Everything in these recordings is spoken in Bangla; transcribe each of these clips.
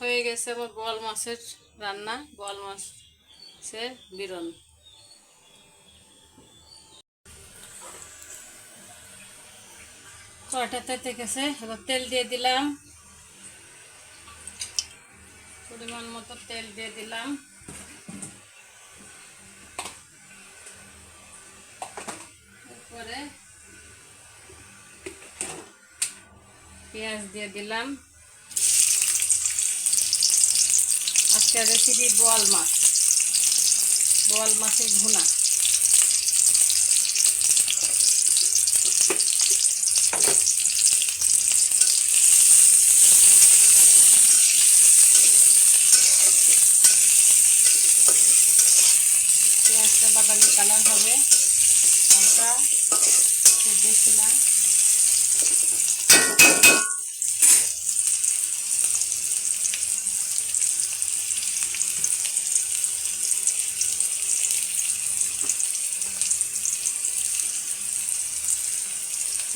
হয়ে গেছে আমার বোয়াল মাছের রান্না বোয়াল মাছের বিরন কড়াটাতে থেকেছে এবার তেল দিয়ে দিলাম। পরিমাণ মতো তেল দিয়ে দিলাম। এরপরে পেঁয়াজ দিয়ে দিলাম। আজকের রেসিপি বোয়াল মাছ। বোয়াল মাছের ভুনা। পেঁয়াজটা বাদামি কালার হবে। হালকা খুব বেশি না।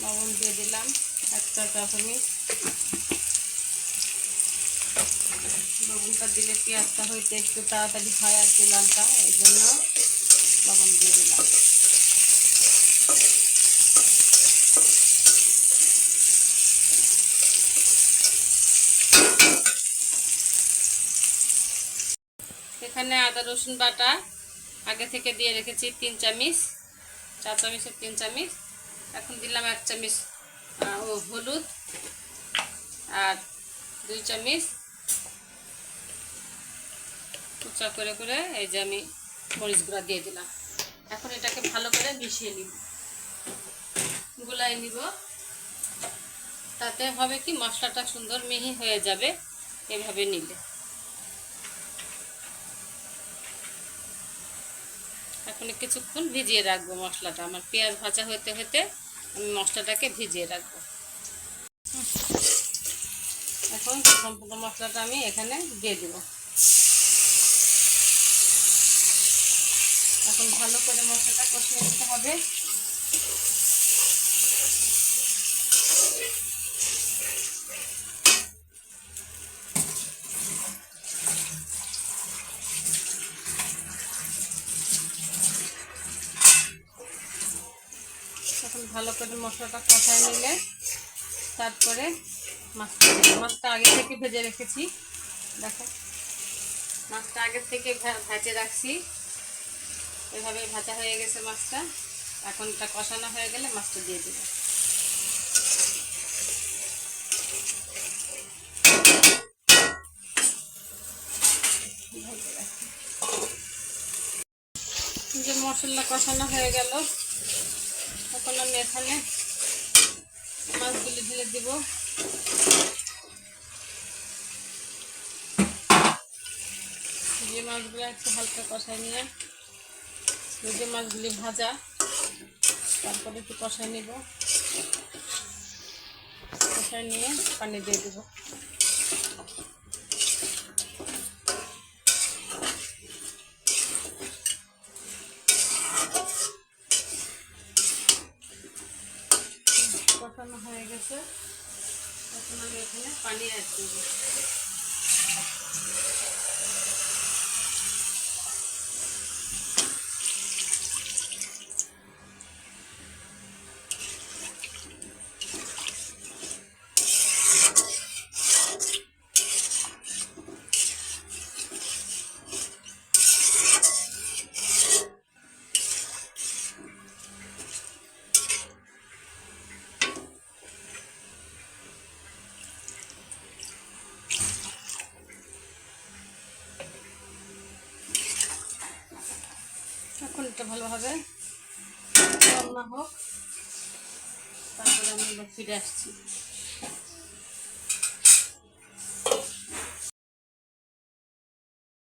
লবণ দিয়ে দিলাম একটা চামচ। লবণটা দিলে পেঁয়াজটা হইতে একটু তাড়াতাড়ি হয় আর কি, লালটা, এই জন্য লবণ দিয়ে দিলাম। এখানে আদা, রসুন বাটা আগে থেকে দিয়ে রেখেছি তিন চামচ, চা চামচের তিন চামচ। এখন দিলাম এক চামচ হলুদ আর দুই চামচ কুচা করে করে এই যে আমি মরিচ গুঁড়া দিয়ে দিলাম। এখন এটাকে ভালো করে মিশিয়ে নিব। গুলাই নিব। তাতে হবে কি মশলাটা সুন্দর মিহি হয়ে যাবে, এভাবে নিলে। এখন কিছুক্ষণ ভিজিয়ে রাখব মশলাটা। আমার পেঁয়াজ ভাজা হতে হতে আমি মশলাটাকে ভিজিয়ে রাখব। এখন সম্পূর্ণ মশলাটা আমি এখানে দিয়ে দেব। এখন ভালো করে মশলাটা কষিয়ে নিতে হবে। ভালো করে মশলাটা কষায় নিলে তারপরে মাছটা মাছটা আগে থেকে ভেজে রেখেছি। দেখো, মাছটা আগে থেকে ভেজে রাখছি। এভাবে ভাজা হয়ে গেছে মাছটা। এখন এটা কষানো হয়ে গেলে মাছটা দিয়ে দেবো। মশলা কষানো হয়ে গেল। এখন আমি এখানে মাছগুলি ঢেলে দিব। যে মাছগুলো একটু হালকা কষাই নিয়ে যে মাছগুলি ভাজা, তারপরে একটু কষাই নিব। কষাই নিয়ে পানি দিয়ে দেবো কষানো হয়ে গেছে এখন আমি এখানে পানি অ্যাড করব এখন এটা ভালোভাবে রান্না হোক। তারপরে আমি ফিরে আসছি।